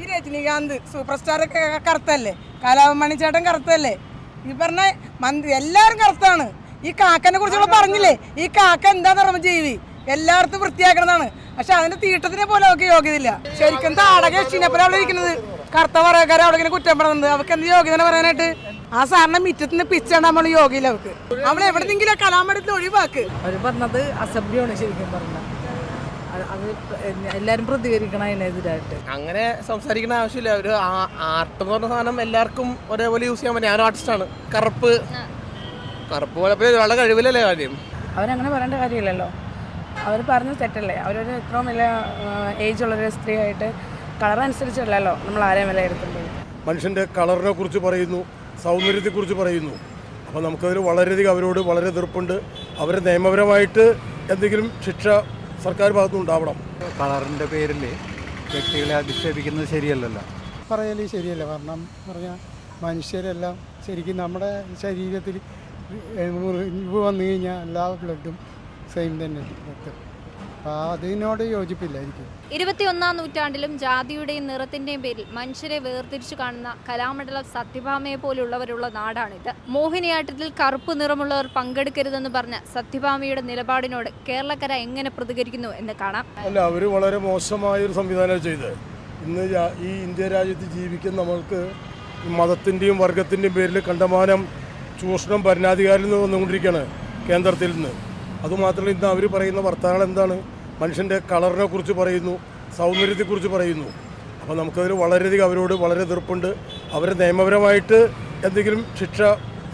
ഈ Rajinikanth super star ഒക്കെ കറുത്തല്ലേ? കലാഭമണി ചേട്ടൻ കറുത്തല്ലേ? ഈ പറഞ്ഞ മന്ത്രി എല്ലാവരും കറുത്താണ്. ഈ കാക്കനെ കുറിച്ചുള്ള പറഞ്ഞില്ലേ? ഈ കാക്ക എന്താ പറഞ്ഞ ജീവി. എല്ലായിടത്തും വൃത്തിയാക്കണതാണ്. പക്ഷെ അതിന്റെ തീട്ടത്തിനെ പോലെ അവർക്ക് യോഗ്യതയില്ല. ശരിക്കും താടക യക്ഷിനെപ്പോലെ അവിടെ ഇരിക്കുന്നത്? കറുത്ത പറയക്കാരെ അവിടെ ഇങ്ങനെ കുറ്റം പറയുന്നത്. അവർക്ക് എന്ത് യോഗ്യത പറയാനായിട്ട്? ആ സാറിനെ മിറ്റത്തിന് പിച്ചാണ് നമ്മൾ യോഗ്യയില്ല അവർക്ക്. നമ്മൾ എവിടെന്നെങ്കിലും കലാമടത്തിൽ ഒഴിവാക്ക്. അവർ പറഞ്ഞത് അസഭ്യമാണ് ശരിക്കും പറഞ്ഞത്. അത് എല്ലാവരും പ്രതികരിക്കണം അതിനെതിരായിട്ട്. അങ്ങനെ സംസാരിക്കുന്ന ആവശ്യമില്ല. ഒരു ആർട്ട് എന്ന് പറഞ്ഞ സാധനം എല്ലാവർക്കും ഒരേപോലെ യൂസ് ചെയ്യാൻ പറ്റും. ആർട്ടിസ്റ്റ് ആണ്. കറുപ്പ്. കറുപ്പ് പോലെ ഒരാളുടെ കഴിവില്ലല്ലേ കാര്യം? അവരങ്ങനെ പറയേണ്ട കാര്യമില്ലല്ലോ. അവർ പറഞ്ഞ തെറ്റല്ലേ? അവരൊരു ഇത്രയും വലിയ ഏജ് ഉള്ളൊരു സ്ത്രീയായിട്ട് കളർ അനുസരിച്ചല്ലല്ലോ നമ്മൾ ആരെയും വിലയിരുത്തുന്നത് മനുഷ്യന്റെ കളറിനെ കുറിച്ച് പറയുന്നു സൗന്ദര്യത്തെക്കുറിച്ച് പറയുന്നു. അപ്പോൾ നമുക്കതിൽ വളരെയധികം അവരോട് വളരെ എതിർപ്പുണ്ട്. അവരെ നിയമപരമായിട്ട് എന്തെങ്കിലും ശിക്ഷ സർക്കാർ ഭാഗത്തുനിന്ന് ഉണ്ടാവണം. കളറിന്റെ പേരിൽ വ്യക്തികളെ അധിക്ഷേപിക്കുന്നത് ശരിയല്ലല്ലോ. പറയൽ ശരിയല്ല. കാരണം പറഞ്ഞാൽ മനുഷ്യരെല്ലാം ശരിക്കും നമ്മുടെ ശരീരത്തിൽ മുറിവ് വന്നു കഴിഞ്ഞാൽ എല്ലാ ബ്ലഡും സെയിം തന്നെ. രക്തം അതിനോട് യോജിപ്പില്ല എനിക്ക്. ഇരുപത്തിയൊന്നാം നൂറ്റാണ്ടിലും ജാതിയുടെയും നിറത്തിന്റെയും പേരിൽ മനുഷ്യരെ വേർതിരിച്ചു കാണുന്ന കലാമണ്ഡലം സത്യഭാമയെ പോലുള്ളവരുള്ള നാടാണിത്. മോഹിനിയാട്ടത്തിൽ കറുപ്പ് നിറമുള്ളവർ പങ്കെടുക്കരുതെന്ന് പറഞ്ഞ സത്യഭാമയുടെ നിലപാടിനോട് കേരളക്കര എങ്ങനെ പ്രതികരിക്കുന്നു എന്ന് കാണാം. അല്ല അവർ വളരെ മോശമായ ഒരു സംവിധാനം ചെയ്ത് ഇന്ന് ഈ ഇന്ത്യ രാജ്യത്ത് ജീവിക്കുന്ന നമ്മൾക്ക് മതത്തിന്റെയും മതത്തിന്റെയും വർഗത്തിന്റെയും പേരിൽ കണ്ടമാനം ചൂഷണം ഭരണാധികാരിൽ നിന്ന് വന്നുകൊണ്ടിരിക്കുകയാണ് കേന്ദ്രത്തിൽ നിന്ന്. അതുമാത്രമല്ല ഇന്ന് അവർ പറയുന്ന വർത്തമാനം എന്താണ്? മനുഷ്യന്റെ കളറിനെ കുറിച്ച് പറയുന്നു സൗന്ദര്യത്തെക്കുറിച്ച് പറയുന്നു. അപ്പോൾ നമുക്കതിൽ വളരെയധികം അവരോട് വളരെ എതിർപ്പുണ്ട്. അവരെ നിയമപരമായിട്ട് എന്തെങ്കിലും ശിക്ഷ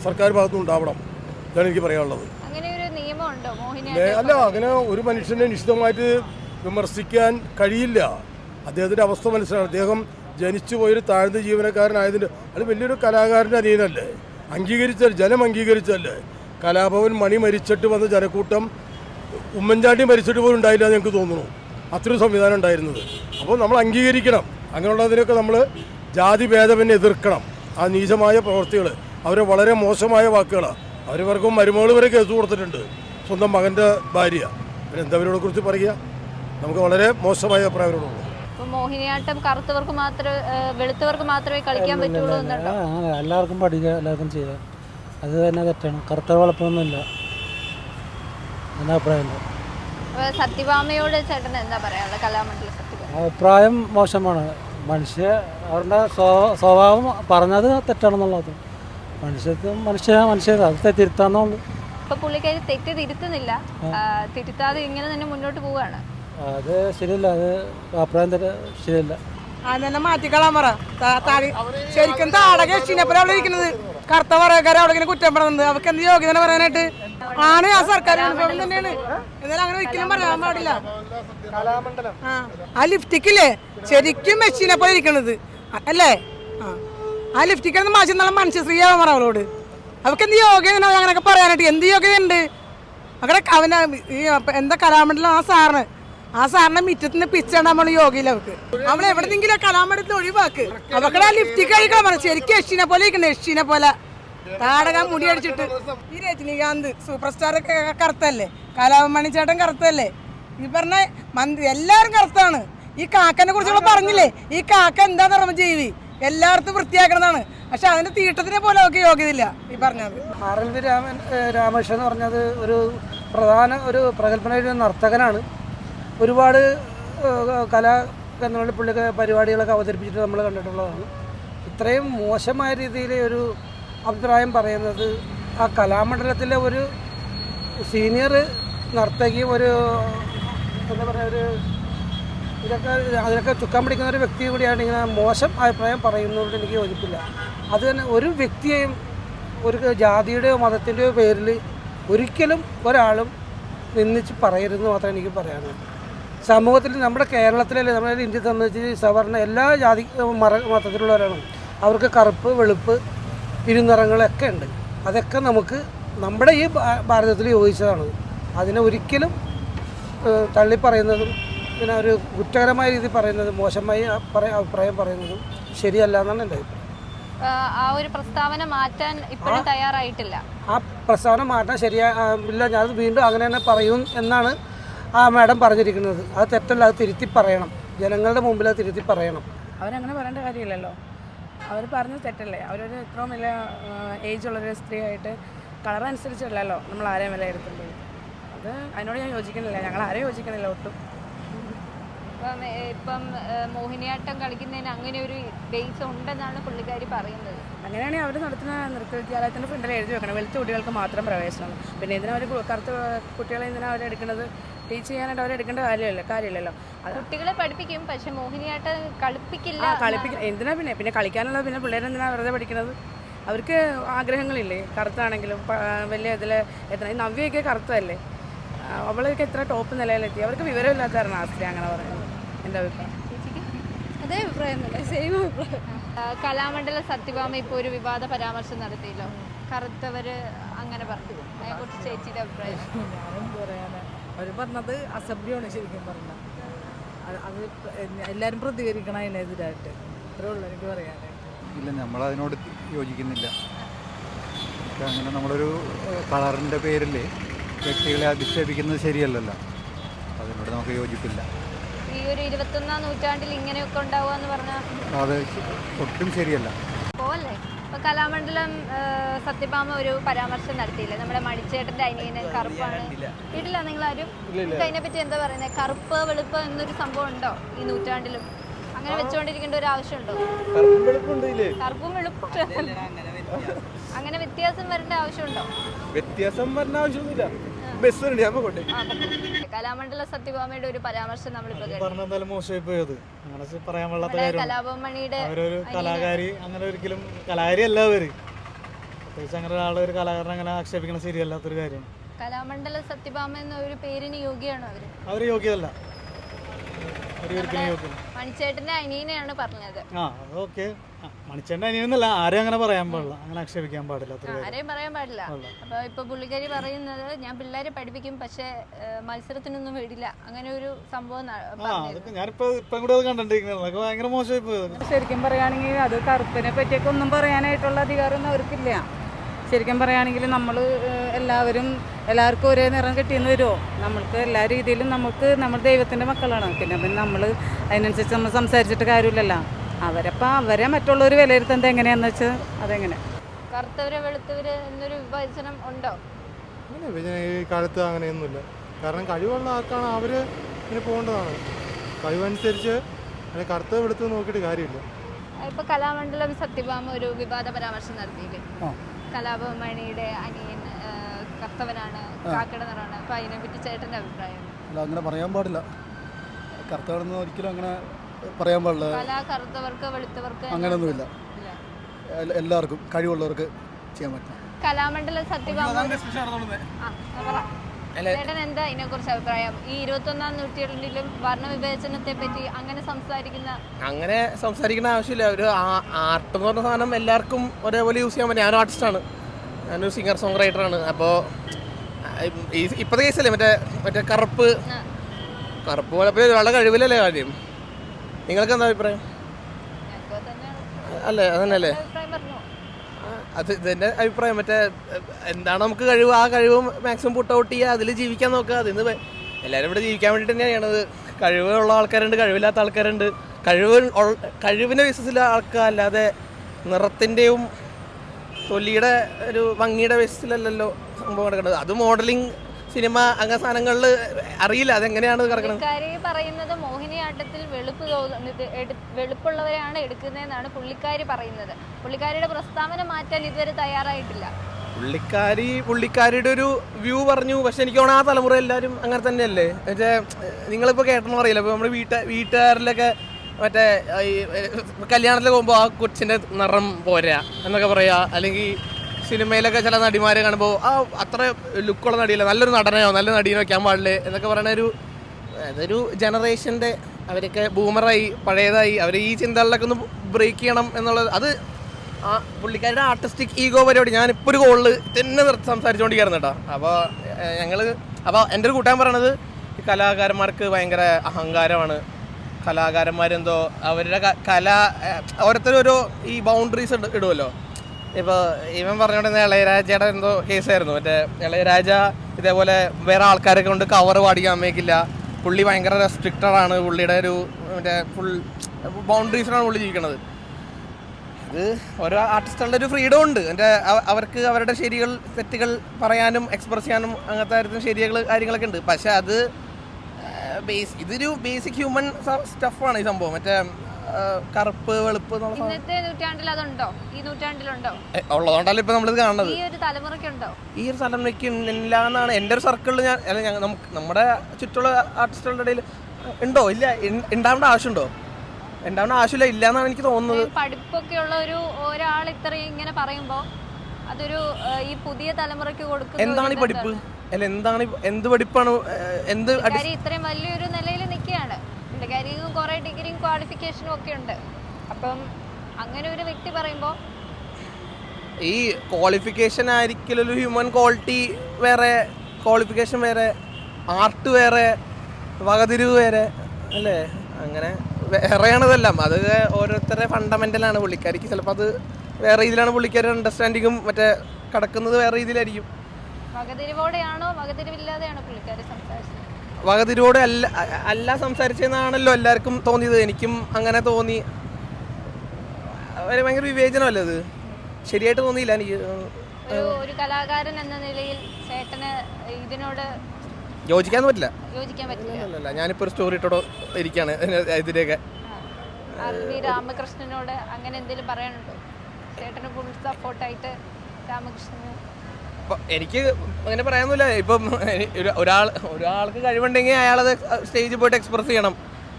സർക്കാർ ഭാഗത്തുനിന്ന് ഉണ്ടാവണം ഇതാണ് എനിക്ക് പറയാനുള്ളത്. അല്ല അങ്ങനെ ഒരു മനുഷ്യനെ നിശ്ചിതമായിട്ട് വിമർശിക്കാൻ കഴിയില്ല. അദ്ദേഹത്തിന്റെ അവസ്ഥ മനസ്സിലാണ് അദ്ദേഹം ജനിച്ചു പോയൊരു താഴ്ന്ന ജീവനക്കാരനായതിന്റെ അത് വലിയൊരു കലാകാരന്റെ അനിയനല്ലേ? അംഗീകരിച്ചല്ലേ ജനം അംഗീകരിച്ചല്ലേ കലാഭവൻ മണി മരിച്ചിട്ട് വന്ന ജനക്കൂട്ടം ഉമ്മൻചാണ്ടി മരിച്ചിട്ട് പോലും ഉണ്ടായില്ല എന്ന് ഞങ്ങൾക്ക് തോന്നുന്നു. അത്രയും സംവിധാനം ഉണ്ടായിരുന്നത്. അപ്പോൾ നമ്മൾ അംഗീകരിക്കണം. അങ്ങനെയുള്ളതിനൊക്കെ നമ്മൾ ജാതി ഭേദമെന്നെ എതിർക്കണം. ആ നീചമായ പ്രവൃത്തികൾ അവരെ വളരെ മോശമായ വാക്കുകളാണ് അവരിവർക്കും മരുമകൾ വരെ കേസ് കൊടുത്തിട്ടുണ്ട്. സ്വന്തം മകന്റെ ഭാര്യ. പിന്നെ എന്തവരോടെ കുറിച്ച് പറയുക? നമുക്ക് വളരെ മോശമായ അഭിപ്രായം അവരോടുള്ളൂ മോഹിനിയാട്ടം കറുത്തവർക്ക് മാത്രമേ വെളുത്തവർക്ക് മാത്രമേ കളിക്കാൻ പറ്റുള്ളൂ എല്ലാവർക്കും പഠിക്കുക എല്ലാവർക്കും ചെയ്യുക അത് തന്നെ തെറ്റാണ്. കറുത്ത കുഴപ്പമൊന്നുമില്ല എന്ന അഭിപ്രായമുണ്ട് അപ്പൊ സത്യഭാമയോട് ചേട്ടൻ എന്താ പറയാനുള്ളത് കലാമണ്ഡലം സത്യഭാമ അഭിപ്രായം മോശമാണ്. മനുഷ്യ അവരുടെ സ്വ- സ്വഭാവം പറഞ്ഞത് തെറ്റാണെന്നുള്ളത്. മനുഷ്യ മനുഷ്യ മനുഷ്യ അത് തിരുത്താന്നുള്ളൂ ഇപ്പൊ പുള്ളിക്കാരി തെറ്റ് തിരുത്തുന്നില്ല. ആ, തിരുത്താതെ ഇങ്ങനെ തന്നെ മുന്നോട്ട് പോവുകയാണ്. അത് ശരിയല്ല. അത് അഭിപ്രായം തെറ്റ ശരിയല്ല. മാറ്റിക്കളാൻ പറ. താ- താടി. ശരിക്കും താടക അവിടെ ഇരിക്കുന്നത്. കറുത്ത പറയക്കാരെ അവിടെ ഇങ്ങനെ കുറ്റം പറയുന്നത് അവർക്ക് എന്ത് യോഗ്യത പറയാനായിട്ട്? ആണ് ആ സർക്കാർ യൂണിഫോം തന്നെയാണ്. എന്നാലും അങ്ങനെ ഒരിക്കലും പറയാൻ പാടില്ല. ആ. ലിഫ്റ്റിക്കില്ലേ? ശരിക്കും മെഷീനെ പോലെ ഇരിക്കണത്. അല്ലേ? ആ. ആ ലിഫ്റ്റിക്ക് മാറ്റി നല്ല മനുഷ്യശ്രീയാവാൻ പറ അവളോട്. അവർക്ക് എന്ത് യോഗ്യത അങ്ങനെയൊക്കെ പറയാനായിട്ട്. എന്ത് യോഗ്യതയുണ്ട്? അവിടെ അവന് ഈ എന്താ കലാമണ്ഡലം? ആ സാറിന്. ആ സാറിനെ മിറ്റത്തിന് പിച്ചാണ് നമ്മൾ യോഗയിൽ അവർക്ക് അവളെവിടെന്നെങ്കിലും കലാമണ്ഡലത്തിൽ ഒഴിവാക്ക്. അവക്കടെ ആ ലിഫ്റ്റിൽ കഴിക്കണം. ശരിക്കും യക്ഷിനെ പോലെ ഇരിക്കണേ യക്ഷിനെ പോലെ. താടക മുടി അടിച്ചിട്ട്. ഈ രജനീകാന്ത് സൂപ്പർ സ്റ്റാർ കറുത്തല്ലേ? കലാമണി ചേട്ടൻ കറുത്തല്ലേ? ഈ പറഞ്ഞ മന്ത്രി എല്ലാവരും കറുത്താണ്. ഈ കാക്കനെ കുറിച്ചുള്ള പറഞ്ഞില്ലേ? ഈ കാക്ക എന്താ നിറമ ജീവി? എല്ലായിടത്തും വൃത്തിയാക്കണതാണ്. പക്ഷെ അതിന്റെ തീട്ടത്തിനെ പോലെ അവർക്ക് യോഗ്യതയില്ല ഈ പറഞ്ഞത്. ആർ രാമൻ രാമകൃഷ്ണൻ എന്ന് പറഞ്ഞത് ഒരു പ്രധാന ഒരു പ്രഗത്ഭനായ നർത്തകനാണ്. ഒരുപാട് കലാ കന്നുകളിൽ പുള്ളി പരിപാടികളൊക്കെ അവതരിപ്പിച്ചിട്ട് നമ്മൾ കണ്ടിട്ടുള്ളതാണ്. ഇത്രയും മോശമായ രീതിയിൽ ഒരു അഭിപ്രായം പറയുന്നത് ആ കലാമണ്ഡലത്തിലെ ഒരു സീനിയർ നർത്തകി ഒരു എന്താ പറയുക ഒരു ഇതൊക്കെ അതിനൊക്കെ ചുക്കാൻ പിടിക്കുന്ന ഒരു വ്യക്തി കൂടിയാണ് ഇങ്ങനെ മോശം അഭിപ്രായം പറയുന്നതുകൊണ്ട് എനിക്ക് യോജിപ്പില്ല. അത് തന്നെ ഒരു വ്യക്തിയെയും ഒരു ജാതിയുടെയോ മതത്തിന്റെയോ പേരിൽ ഒരിക്കലും ഒരാളും നിന്നിച്ച് പറയരുതെന്ന് മാത്രമേ എനിക്ക് പറയാനുള്ളൂ. സമൂഹത്തിൽ നമ്മുടെ കേരളത്തിലല്ലേ നമ്മുടെ ഇന്ത്യയെ സംബന്ധിച്ച് സവർണ എല്ലാ ജാതി മതത്തിലുള്ളവരാണ്. അവർക്ക് കറുപ്പ് വെളുപ്പ് ഇരുനിറങ്ങളൊക്കെ ഉണ്ട്. അതൊക്കെ നമുക്ക് നമ്മുടെ ഈ ഭാരതത്തിൽ യോജിച്ചതാണ്. അതിനെ ഒരിക്കലും തള്ളി പറയുന്നതും പിന്നെ ഒരു കുറ്റകരമായ രീതിയിൽ പറയുന്നത് മോശമായി അഭിപ്രായം പറയുന്നതും ശരിയല്ല എന്നാണ് എന്റെ അഭിപ്രായം. ആ, ഒരു പ്രസ്താവന മാറ്റാൻ ഇപ്പോഴും തയ്യാറായിട്ടില്ല. ആ പ്രസ്താവന മാറ്റാൻ ശരിയാ ഞാൻ വീണ്ടും അങ്ങനെ തന്നെ പറയും എന്നാണ് ആ മാഡം പറഞ്ഞിരിക്കുന്നത്. അത് തെറ്റല്ല അത് തിരുത്തി പറയണം. ജനങ്ങളുടെ മുമ്പിൽ അത് തിരുത്തി പറയണം. അവരങ്ങനെ പറയേണ്ട കാര്യമില്ലല്ലോ. അവർ പറഞ്ഞത് തെറ്റല്ലേ? അവരൊരു ഇത്രയും വലിയ ഏജ് ഉള്ളൊരു സ്ത്രീയായിട്ട് കളർ അനുസരിച്ചല്ലല്ലോ നമ്മൾ ആരെയും വിലയിരുത്തുന്നത് അത് അതിനോട് ഞാൻ യോജിക്കുന്നില്ല. ഞങ്ങൾ ആരെയും യോജിക്കുന്നില്ല ഒട്ടും. ഇപ്പം ഇപ്പം മോഹിനിയാട്ടം കളിക്കുന്നതിന് അങ്ങനെ ഒരു ബേസ് ഉണ്ടെന്നാണ് പുള്ളിക്കാരി പറയുന്നത്. അങ്ങനെയാണെങ്കിൽ അവർ നടത്തുന്ന നൃത്ത വിദ്യാലയത്തിന്റെ ഫ്രണ്ടിൽ എഴുതി വെക്കണം. വെളുത്ത കുട്ടികൾക്ക് മാത്രം പ്രവേശനം. പിന്നെ ഇതിനവർ കറുത്ത കുട്ടികളെ എന്തിനാണ് അവരെടുക്കുന്നത് ടീച്ച് ചെയ്യാനായിട്ട് അവരെടുക്കേണ്ട കാര്യമില്ല കാര്യമില്ലല്ലോ കുട്ടികളെ പഠിപ്പിക്കും പക്ഷെ മോഹിനിയായിട്ട് കളിപ്പിക്കില്ല ആ കളിപ്പിക്ക എന്തിനാ പിന്നെ? പിന്നെ കളിക്കാനുള്ള പിന്നെ പിള്ളേരെ എന്തിനാ വെറുതെ പഠിക്കുന്നത് അവർക്ക് ആഗ്രഹങ്ങളില്ലേ? കറുത്താണെങ്കിലും വലിയ ഇതിൽ എത്ര നവ്യൊക്കെ കറുത്തതല്ലേ? അവളൊക്കെ എത്ര ടോപ്പ് നിലയിലെത്തി? അവർക്ക് വിവരമില്ലാത്ത കാരണം ആസ്ത്രീ അങ്ങനെ പറയുന്നത്. എന്റെ അഭിപ്രായം? അതേ അഭിപ്രായം സെയിം അഭിപ്രായം. കലാമണ്ഡല സത്യഭാമ ഇപ്പോൾ ഒരു വിവാദ പരാമർശം നടത്തിയല്ലോ. കറുത്തവര് അങ്ങനെ പറഞ്ഞു. അതിനെക്കുറിച്ച് ചേച്ചിയുടെ അഭിപ്രായം? അവർ പറഞ്ഞത് അസഭ്യമാണ് ശരിക്കും പറഞ്ഞാൽ അത് എല്ലാവരും പ്രതികരിക്കണം അതിനെതിരായിട്ട്. അത്രേ ഉള്ളൂ എനിക്ക് പറയാനായിട്ട്. ഇല്ല നമ്മളതിനോട് യോജിക്കുന്നില്ല. അങ്ങനെ നമ്മളൊരു കളറിന്റെ പേരിൽ വ്യക്തികളെ അധിക്ഷേപിക്കുന്നത് ശരിയല്ലല്ലോ. അതിനോട് നമുക്ക് യോജിപ്പില്ല. ഈ ഒരു ഇരുപത്തൊന്നാം നൂറ്റാണ്ടിൽ ഇങ്ങനെയൊക്കെ ഉണ്ടാവുക എന്ന് പറഞ്ഞാൽ അത് ഒട്ടും ശരിയല്ല. പോവല്ലേ? ഇപ്പൊ കലാമണ്ഡലം സത്യഭാമ ഒരു പരാമർശം നടത്തിയില്ലേ? നമ്മുടെ മണിച്ചേട്ടന്റെ അനിയന് കറുപ്പാണ്. വീട്ടില്ല നിങ്ങളാരും? അതിനെ അതിനെപ്പറ്റി എന്താ പറയുന്നത് കറുപ്പ് വെളുപ്പ് എന്നൊരു സംഭവം ഉണ്ടോ ഈ നൂറ്റാണ്ടിലും? അങ്ങനെ വെച്ചുകൊണ്ടിരിക്കേണ്ട ഒരു ആവശ്യമുണ്ടോ കറുപ്പും വെളുപ്പും അങ്ങനെ വ്യത്യാസം. വരേണ്ട ആവശ്യമുണ്ടോ വ്യത്യാസം വരേണ്ട ആവശ്യമൊന്നുമില്ല. ബസ് ഞാൻ പോകട്ടെ കലാമണ്ഡല സത്യഭാമയുടെ ഒരു പരാമർശം നമ്മളിപ്പോ കേട്ടു. പറഞ്ഞ എന്തായാലും മോശമായി പോയത് അങ്ങനെ പറയാൻ കാര്യമാണ്. അവരൊരു കലാകാരി അങ്ങനെ ഒരിക്കലും കലാകാരി അല്ല അവർ. പ്രത്യേകിച്ച് അങ്ങനെ ഒരാളെ ഒരു കലാകാരനെ അങ്ങനെ ആക്ഷേപിക്കണം ശരിയല്ലാത്തൊരു കാര്യം. കലാമണ്ഡല സത്യഭാമ എന്ന ഒരു പേരിന് യോഗ്യമാണോ അവർ? അവർ യോഗ്യതല്ല. അവർ ഒരിക്കലും യോഗ്യത മണിച്ചേട്ടന്റെ അനിയനെയാണ് പറഞ്ഞത്. ആ അത് ഓക്കെ. മണിച്ചേണ്ട അനിയെന്നല്ല ആരെയും അങ്ങനെ പറയാൻ പാടില്ല. അങ്ങനെ ആക്ഷേപിക്കാൻ പാടില്ല അത്ര ആരെയും പറയാൻ പാടില്ല. അപ്പൊ ഇപ്പൊ പുള്ളിക്കാരി പറയുന്നത് ഞാൻ പിള്ളേരെ പഠിപ്പിക്കും പക്ഷെ മത്സരത്തിനൊന്നും വിടില്ല. അങ്ങനെ ഒരു സംഭവം ന- ആ പറഞ്ഞിരുന്നു. അതൊക്കെ ഞാനിപ്പോ ഇപ്പം കൂടെ അത് കണ്ടിട്ടിരിക്കുന്നത്. അതൊക്കെ ഭയങ്കര മോശമായി പോയത് ശരിക്കും പറയുകയാണെങ്കിൽ അത് കറുപ്പിനെ പറ്റിയൊക്കെ ഒന്നും പറയാനായിട്ടുള്ള അധികാരമൊന്നും അവർക്കില്ല. ശരിക്കും പറയുകയാണെങ്കിൽ നമ്മൾ എല്ലാവരും എല്ലാവർക്കും ഒരേ നിറം കിട്ടിയെന്ന് വരുമോ? നമ്മൾക്ക് എല്ലാ രീതിയിലും നമുക്ക് നമ്മൾ ദൈവത്തിന്റെ മക്കളാണ്. പിന്നെ പിന്നെ നമ്മൾ അതിനനുസരിച്ച് നമ്മൾ സംസാരിച്ചിട്ട് കാര്യമില്ലല്ലോ. അവരപ്പോൾ അവരെ മറ്റുള്ളവർ വിലയിരുത്തുന്നത് എങ്ങനെയാണെന്ന് വെച്ചാൽ അതെങ്ങനെ? കറുത്തവര് വെളുത്തവര് എന്നൊരു വിഭജനം ഉണ്ടോ? ഈ കാലത്ത് അങ്ങനെയൊന്നുമില്ല. കാരണം കഴിവുള്ള ആർക്കാണ് അവർ ഇങ്ങനെ പോകേണ്ടതാണ്. കഴിവനുസരിച്ച് അതിന് കറുത്ത വെളുത്ത് നോക്കിയിട്ട് കാര്യമില്ല. ഇപ്പൊ കലാമണ്ഡലം സത്യഭാമ ഒരു വിവാദ പരാമർശം നടത്തിയില്ലേ? ആ. അനിയൻ കർത്തവനാണ് കാക്കടനാണ് അപ്പൊ അതിനെ പറ്റി ചേട്ടന്റെ അഭിപ്രായം? അല്ല അങ്ങനെ പറയാൻ പാടില്ല. കറുത്തവരെന്ന് ഒരിക്കലും അങ്ങനെ പറയാൻ പാടില്ല. കല കറുത്തവർക്ക് വെളുത്തവർക്ക് അങ്ങനെയൊന്നുമില്ല എല്ലാവർക്കും കഴിവുള്ളവർക്ക് ചെയ്യാൻ പറ്റും കലാമണ്ഡലം സത്യഭാമ പറ. ചേട്ടൻ എന്താ ഇതിനെ കുറിച്ച് അഭിപ്രായം? ഈ ഇരുപത്തൊന്നാം നൂറ്റാണ്ടിലും വർണവിവേചനത്തെ പറ്റി അങ്ങനെ സംസാരിക്കുന്ന അങ്ങനെ സംസാരിക്കുന്ന ആവശ്യമില്ല. ഒരു ആർട്ട് എന്ന് പറഞ്ഞ സാധനം എല്ലാവർക്കും ഒരേപോലെ യൂസ് ചെയ്യാൻ പറ്റും. ഞാനൊരു ആർട്ടിസ്റ്റാണ് ഞാനൊരു സിംഗർ സോങ് റൈറ്ററാണ് അപ്പോൾ ഈ ഇപ്പോഴത്തെ കേസല്ലേ മറ്റേ മറ്റേ കറുപ്പ്. കറുപ്പ് പോലെ വളരെ ഒരാളുടെ കഴിവിലല്ലേ കാര്യം? നിങ്ങൾക്ക് എന്താ അഭിപ്രായം? അല്ലേ അതന്നെ അല്ലേ? അതന്നെയല്ലേ? അത് ഇതെന്റെ അഭിപ്രായം. മറ്റേ എന്താണ് നമുക്ക് കഴിവ്? ആ കഴിവ് മാക്സിമം പുട്ട് ഔട്ട് ചെയ്യുക അതിൽ ജീവിക്കാൻ നോക്കുക. അതിന്ന് എല്ലാവരും ഇവിടെ ജീവിക്കാൻ വേണ്ടിയിട്ട് തന്നെയാണ് കഴിവുള്ള ആൾക്കാരുണ്ട് കഴിവില്ലാത്ത ആൾക്കാരുണ്ട്. കഴിവ് കഴിവിന്റെ ബേസിസിലെ ആൾക്കാർ അല്ലാതെ നിറത്തിന്റെയും തൊലിയുടെ ഒരു ഭംഗിയുടെ ബേസിസിലല്ലല്ലോ സംഭവം നടക്കുന്നത്. അത് മോഡലിംഗ് സിനിമ അങ്ങനെ സാധനങ്ങളിൽ അറിയില്ല. അതെങ്ങനെയാണ് കറക്കണം പുള്ളിക്കാരി പറയുന്നത് മോഹിനിയാട്ടത്തിൽ വെളുപ്പ് തോന്നുന്നത് എടു- വെളുപ്പുള്ളവരെയാണ് എടുക്കുന്നതെന്നാണ് പുള്ളിക്കാരി പറയുന്നത്. പുള്ളിക്കാരിയുടെ പ്രസ്താവന മാറ്റാൻ ഇതുവരെ തയ്യാറായിട്ടില്ല. പുള്ളിക്കാരി പുള്ളിക്കാരിയുടെ ഒരു വ്യൂ പറഞ്ഞു. പക്ഷെ എനിക്ക് തോന്നുന്നു ആ തലമുറ എല്ലാവരും അങ്ങനെ തന്നെയല്ലേ? മറ്റേ നിങ്ങളിപ്പോൾ കേട്ടെന്ന് പറയില്ല. ഇപ്പോൾ നമ്മുടെ വീട്ട വീട്ടുകാരിലൊക്കെ മറ്റേ ഈ കല്യാണത്തിലൊക്കെ പോകുമ്പോൾ ആ കൊച്ചിന്റെ നിറം പോരാ എന്നൊക്കെ പറയാ. അല്ലെങ്കിൽ സിനിമയിലൊക്കെ ചില നടിമാരെ കാണുമ്പോൾ ആ അത്ര ലുക്കുള്ള നടിയല്ല നല്ലൊരു നടനയോ നല്ല നടീനോ വയ്ക്കാൻ പാടില്ലേ എന്നൊക്കെ പറയുന്ന ഒരു അതൊരു ജനറേഷന്റെ അവരൊക്കെ ബൂമറായി പഴയതായി അവർ ഈ ചിന്തകളിലൊക്കെ ഒന്ന് ബ്രേക്ക് ചെയ്യണം എന്നുള്ളത് അത് ആ പുള്ളിക്കാരുടെ ആർട്ടിസ്റ്റിക് ഈഗോ പരിപാടി ഞാൻ ഇപ്പോൾ ഒരു കോളിൽ തന്നെ നിർത്തി കേട്ടോ. അപ്പോൾ ഞങ്ങൾ അപ്പോൾ എന്റെ ഒരു കൂട്ടാൻ പറയണത് കലാകാരന്മാർക്ക് ഭയങ്കര അഹങ്കാരമാണ്. കലാകാരന്മാരെന്തോ അവരുടെ കല ഓരോരുത്തരും ഓരോ ഈ ബൗണ്ടറീസ് ഇടുമല്ലോ ഇപ്പോൾ ഇവൻ പറഞ്ഞുകൊണ്ടിരുന്ന ഇളയരാജയുടെ എന്തോ കേസായിരുന്നു മറ്റേ ഇളയരാജ ഇതേപോലെ വേറെ ആൾക്കാരൊക്കെ കൊണ്ട് കവർ പാടിക്കാൻ വയ്ക്കില്ല പുള്ളി ഭയങ്കര റെസ്ട്രിക്റ്റഡാണ് പുള്ളിയുടെ ഒരു മറ്റേ ഫുൾ ബൗണ്ടറീസിലാണ് പുള്ളി ജീവിക്കണത്. ഇത് ഓരോ ആർട്ടിസ്റ്റുകളുടെ ഒരു ഫ്രീഡം ഉണ്ട്. എന്റെ അവർക്ക് അവരുടെ ശരികൾ തെറ്റുകൾ പറയാനും എക്സ്പ്രസ് ചെയ്യാനും അങ്ങനത്തെ കാര്യത്തിന് ശരികൾ കാര്യങ്ങളൊക്കെ ഉണ്ട്. പക്ഷേ അത് ബേസ് ഇതൊരു ബേസിക് ഹ്യൂമൻ സ്റ്റഫാണ് ഈ സംഭവം. മറ്റേ കറുപ്പ് വെളുപ്പ് ഇന്നത്തെ നൂറ്റാണ്ടിൽ അതുണ്ടോ? ഈ നൂറ്റാണ്ടിലുണ്ടോ? ഉള്ളതുകൊണ്ടല്ലോ ഇപ്പൊ നമ്മളിത് കാണുന്നത്. ഈ ഒരു തലമുറയ്ക്കുണ്ടോ ഈ ഒരു തലമുറയ്ക്ക് ഇല്ല എന്നാണ് എന്റെ ഒരു സർക്കിളിൽ ഞാൻ അല്ല ഞങ്ങൾ നമുക്ക് നമ്മുടെ ചുറ്റുള്ള ആർട്ടിസ്റ്റുകളുടെ ഇടയിൽ ഉണ്ടോ? ഇല്ല ഉണ്ടാവേണ്ട ആവശ്യമുണ്ടോ? ഉണ്ടാവേണ്ട ആവശ്യമില്ല ഇല്ല എന്നാണ് എനിക്ക് തോന്നുന്നത്. പഠിപ്പൊക്കെ ഉള്ള ഒരു ഒരാൾ ഇത്രയും ഇങ്ങനെ പറയുമ്പോ അതൊരു ഈ പുതിയ തലമുറയ്ക്ക് കൊടുക്കുന്ന എന്താണ് ഈ പഠിപ്പ്? അല്ല എന്താണ് എന്ത് പഠിപ്പാണ് എന്ത് പുള്ളിക്കാരി ഇത്രയും വലിയൊരു നിലയിൽ നിൽക്കുകയാണ്. പുള്ളിക്കാരിക്കും കുറെ ഡിഗ്രിയും ക്വാളിഫിക്കേഷനും ഒക്കെ ഉണ്ട്. അപ്പം അങ്ങനെ ഒരു വ്യക്തി പറയുമ്പോൾ ഈ ക്വാളിഫിക്കേഷൻ ആയിരിക്കലും ഹ്യൂമൻ ക്വാളിറ്റി വേറെ ക്വാളിഫിക്കേഷൻ വേറെ ആർട്ട് വേറെ വകതിരിവ് വേറെ അല്ലേ? അങ്ങനെ വേറെയാണതെല്ലാം അത് ഓരോരുത്തരുടെ ഫണ്ടമെന്റലാണ് പുള്ളിക്കാരിക്ക്. ചിലപ്പോൾ അത് വേറെ രീതിയിലാണ് പുള്ളിക്കാരുടെ അണ്ടർസ്റ്റാൻഡിങ്ങും മറ്റേ കടക്കുന്നത് വേറെ രീതിയിലായിരിക്കും. വകതിരിവോടെയാണോ? വകതിരിവില്ലാതെയാണോ പുള്ളിക്കാരി സംസാരിച്ചത്? വകതിരിവോടെ അല്ല അല്ല സംസാരിച്ചെന്നാണല്ലോ എല്ലാവർക്കും തോന്നിയത്. എനിക്കും അങ്ങനെ തോന്നി. ഭയങ്കര വിവേചനമല്ലേ അത്? ശരിയായിട്ട് തോന്നിയില്ല എനിക്ക്. ഒരു കലാകാരൻ എന്ന നിലയിൽ ചേട്ടന് ഇതിനോട് യോജിക്കാൻ പറ്റില്ല. യോജിക്കാൻ പറ്റില്ല. അല്ലല്ല ഞാനിപ്പോൾ ഒരു സ്റ്റോറി ഇട്ടോ ഇരിക്കാണ്. ഇതിലേക്ക് രാമകൃഷ്ണനോട് അങ്ങനെ എന്തെങ്കിലും പറയാനുണ്ടോ? ചേട്ടന് ഫുൾ സപ്പോർട്ടായിട്ട് രാമകൃഷ്ണന് എനിക്ക് അങ്ങനെ പറയാനൊന്നുമില്ല. ഇപ്പം ഒരു- ഒരാൾ ഒരാൾക്ക് കഴിവുണ്ടെങ്കിൽ അയാളത് സ്റ്റേജിൽ പോയിട്ട് എക്സ്പ്രസ് ചെയ്യണം.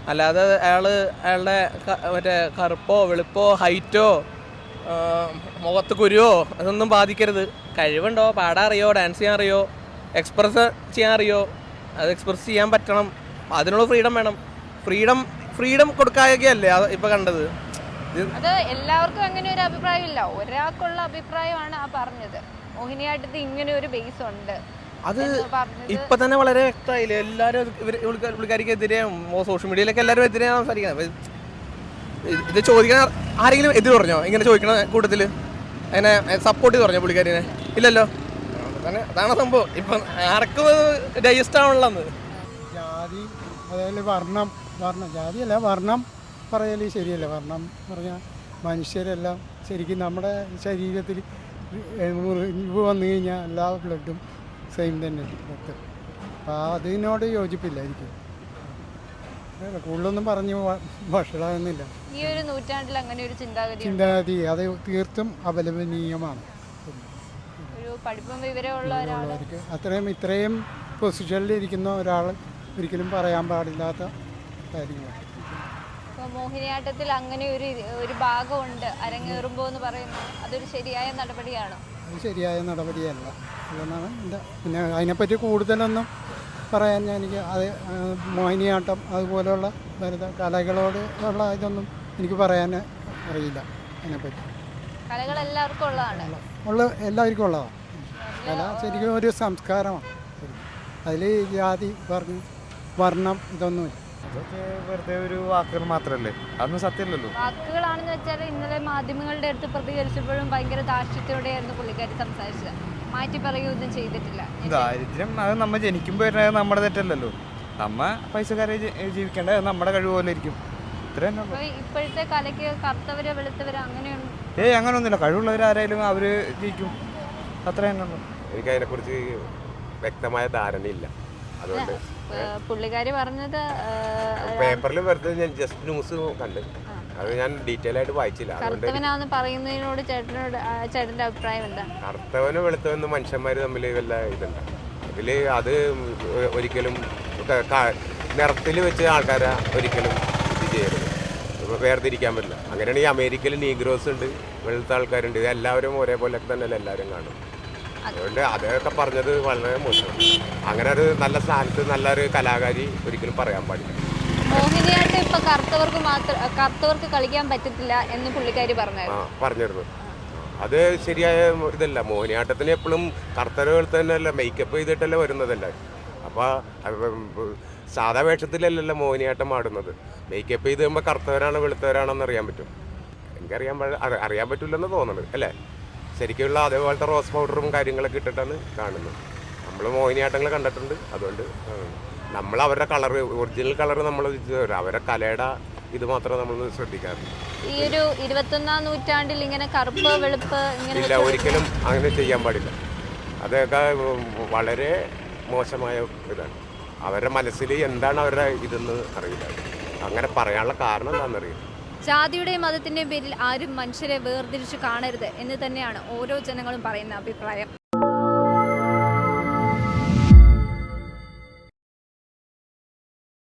അല്ലാതെ അയാൾ അയാളുടെ മറ്റേ കറുപ്പോ വെളുപ്പോ ഹൈറ്റോ മുഖത്ത് കുരുവോ അതൊന്നും ബാധിക്കരുത്. കഴിവുണ്ടോ പാടാൻ അറിയോ ഡാൻസ് ചെയ്യാൻ അറിയോ എക്സ്പ്രസ് ചെയ്യാൻ അറിയോ അത് എക്സ്പ്രസ് ചെയ്യാൻ പറ്റണം. അതിനുള്ള ഫ്രീഡം വേണം. ഫ്രീഡം ഫ്രീഡം കൊടുക്കാതൊക്കെയല്ലേ അത് ഇപ്പം കണ്ടത്. അത് എല്ലാവർക്കും അങ്ങനെ ഒരു അഭിപ്രായമില്ല. ഒരാൾക്കുള്ള അഭിപ്രായമാണ് ആ പറഞ്ഞത്. മോഹിനിയാട്ടത്തിൽ ഇങ്ങനെ ഒരു ബേസ് ഉണ്ട് അത് ഇപ്പൊ തന്നെ വളരെ വ്യക്തമായില്ലേ? എല്ലാരും പുള്ളിക്കാരിക്കെതിരെ സോഷ്യൽ മീഡിയയിലൊക്കെ എല്ലാരും എതിരെ സംസാരിക്കുന്നത്. ഇത് ചോദിക്കാൻ ആരെങ്കിലും എതിര് പറഞ്ഞോ? ഇങ്ങനെ ചോദിക്കണ കൂട്ടത്തിൽ? അതിനെ സപ്പോർട്ട് ചെയ്ത് പറഞ്ഞോ പുള്ളിക്കാരിനെ? ഇല്ലല്ലോ? അതാണ് അതാണ് സംഭവം. ഇപ്പൊ ആർക്കും ഡൈജസ്റ്റ് ആവണമെന്ന് ജാതി അതായത് വർണം വർണം ജാതിയല്ല വർണം പറയൽ ശരിയല്ല. കാരണം പറഞ്ഞാൽ മനുഷ്യരെല്ലാം ശരിക്കും നമ്മുടെ ശരീരത്തിൽ ഇവ് വന്നു കഴിഞ്ഞാൽ എല്ലാ ബ്ലഡും സെയിം തന്നെ. രക്തം അപ്പോൾ അതിനോട് യോജിപ്പില്ല എനിക്ക്. അതെ, കൂടുതലൊന്നും പറഞ്ഞ് വഷളാകുന്നില്ല ഈ ഒരു നൂറ്റാണ്ടിൽ അങ്ങനെ ഒരു ചിന്താഗതി ചിന്താഗതി അത് തീർത്തും അപലപനീയമാണ്. അത്രയും ഇത്രയും പൊസിഷനിൽ ഇരിക്കുന്ന ഒരാൾ ഒരിക്കലും പറയാൻ പാടില്ലാത്ത കാര്യങ്ങളാണ്. മോഹിനിയാട്ടത്തിൽ അങ്ങനെ ഒരു ഒരു ഭാഗമുണ്ട്. അരങ്ങേറുമ്പോ എന്ന് പറയുന്നത് അതൊരു ശരിയായ നടപടിയാണോ? അത് ശരിയായ നടപടിയല്ല. എന്നാണ് എന്റെ പിന്നെ അതിനെപ്പറ്റി കൂടുതലൊന്നും പറയാൻ ഞാൻ എനിക്ക് അത് മോഹിനിയാട്ടം അതുപോലെയുള്ള ഭരത കലകളോട് ഉള്ള ഇതൊന്നും എനിക്ക് പറയാൻ അറിയില്ല അതിനെപ്പറ്റി. കലകൾ എല്ലാവർക്കും ഉള്ളതാണ്. ഉള്ള എല്ലാവർക്കും ഉള്ളതാണ്. കല ശരിക്കും ഒരു സംസ്കാരമാണ്. അതിൽ ജാതി വർണം വർണം ഇതൊന്നുമില്ല. അതൊക്കെ വെറുതെ ഒരു വാക്കുകൾ മാത്രല്ലേ? അതൊന്നും സത്യമല്ലല്ലോ. വാക്കുകളാണെന്ന് വെച്ചാൽ ഇന്നലെ മാധ്യമങ്ങളുടെ അടുത്ത് പ്രതികരിച്ചപ്പോഴും ഭയങ്കര ദാർഷ്ട്യത്തോടെയായിരുന്നു പുള്ളിക്കാരി സംസാരിച്ചത്. മാറ്റി പറയുകയൊന്നും ചെയ്തിട്ടില്ല. ദാരിദ്ര്യം അത് നമ്മൾ ജനിക്കുമ്പോൾ വരുന്നത് നമ്മുടെ തെറ്റല്ലല്ലോ. നമ്മ പൈസക്കാരെ ജീവിക്കേണ്ടത് നമ്മുടെ കഴിവ് പോലെ ഇരിക്കും ഇപ്പോഴത്തെ കലയ്ക്ക് കറുത്തവര് വെളുത്തവര് അങ്ങനെയൊന്നും ഏയ് അങ്ങനെയൊന്നുമില്ല കഴിവുള്ളവരാരായാലും അവർ ജയിക്കും അത്ര തന്നെ ഉള്ളൂ. എനിക്ക് അതിനെക്കുറിച്ച് വ്യക്തമായ ധാരണയില്ല. അതുകൊണ്ട് പുള്ളിക്കാരി പറഞ്ഞത് പേപ്പറിൽ വെറുതെ ഞാൻ ജസ്റ്റ് ന്യൂസ് കണ്ട്. അത് ഞാൻ ഡീറ്റെയിൽ ആയിട്ട് വായിച്ചില്ല. കറുത്തവനാന്ന് പറയുന്നതിനോട് ചേട്ടനോട് ചേട്ടന്റെ അഭിപ്രായം എന്താ? കറുത്തവനും വെളുത്തവനും മനുഷ്യന്മാർ തമ്മിൽ വല്ല ഇതുണ്ട്? അതിൽ അത് ഒരിക്കലും നിറത്തിൽ വെച്ച ആൾക്കാരെ ഒരിക്കലും ഇത് ചെയ്യരുത്. വേർതിരിക്കാൻ പറ്റില്ല. അങ്ങനെയാണെങ്കിൽ അമേരിക്കയിൽ നീഗ്രോസ് ഉണ്ട് വെളുത്ത ആൾക്കാരുണ്ട്. ഇത് എല്ലാവരും ഒരേപോലെ തന്നെയല്ല എല്ലാവരും കാണും. അതുകൊണ്ട് അതൊക്കെ പറഞ്ഞത് വളരെ മോശമാണ്. അങ്ങനെ ഒരു നല്ല സ്ഥാനത്ത് നല്ലൊരു കലാകാരി ഒരിക്കലും പറയാൻ പാടില്ല. മോഹിനിയാട്ടം ഇപ്പൊ കറുത്തവർക്ക് മാത്രം കറുത്തവർക്ക് കളിക്കാൻ പറ്റത്തില്ല എന്ന് പുള്ളിക്കാരി പറഞ്ഞു പറഞ്ഞായിരുന്നു പറഞ്ഞിരുന്നു. അത് ശരിയായ ഇതല്ല. മോഹിനിയാട്ടത്തിന് എപ്പോഴും കർത്തര തന്നെയല്ല മേക്കപ്പ് ചെയ്തിട്ടല്ലേ വരുന്നതല്ല. അപ്പോൾ സാധാ വേഷത്തിലല്ലല്ലോ മോഹിനിയാട്ടം ആടുന്നത്. മേക്കപ്പ് ചെയ്ത് കഴിയുമ്പോൾ കറുത്തവരാണോ വെളുത്തവരാണോന്ന് അറിയാൻ പറ്റും. എനിക്കറിയാൻ അറിയാൻ പറ്റില്ലെന്ന് തോന്നുന്നത് അല്ലേ? ശരിക്കുള്ള അതേപോലത്തെ റോസ് പൗഡറും കാര്യങ്ങളൊക്കെ ഇട്ടിട്ടാണ് കാണുന്നത്. നമ്മൾ മോഹിനിയാട്ടങ്ങൾ കണ്ടിട്ടുണ്ട്. അതുകൊണ്ട് നമ്മൾ അവരുടെ കളർ ഒറിജിനൽ കളർ നമ്മൾ അവരുടെ കലയുടെ ഇത് മാത്രമേ നമ്മൾ ശ്രദ്ധിക്കാറുള്ളൂ ഈ ഒരു ഇരുപത്തൊന്നാം നൂറ്റാണ്ടിൽ ഇങ്ങനെ കറുപ്പ് വെളുപ്പ് ഇങ്ങനെ ഇല്ല ഒരിക്കലും അങ്ങനെ ചെയ്യാൻ പാടില്ല. അതൊക്കെ വളരെ മോശമായ ഇതാണ്. അവരുടെ മനസ്സിൽ എന്താണ് അവരുടെ ഇതെന്ന് അറിയില്ല. അങ്ങനെ പറയാനുള്ള കാരണം എന്താണെന്നറിയില്ല. ജാതിയുടെയും മതത്തിന്റെയും പേരിൽ ആരും മനുഷ്യരെ വേർതിരിച്ചു കാണരുത് എന്ന് തന്നെയാണ് ഓരോ ജനങ്ങളും പറയുന്ന അഭിപ്രായം.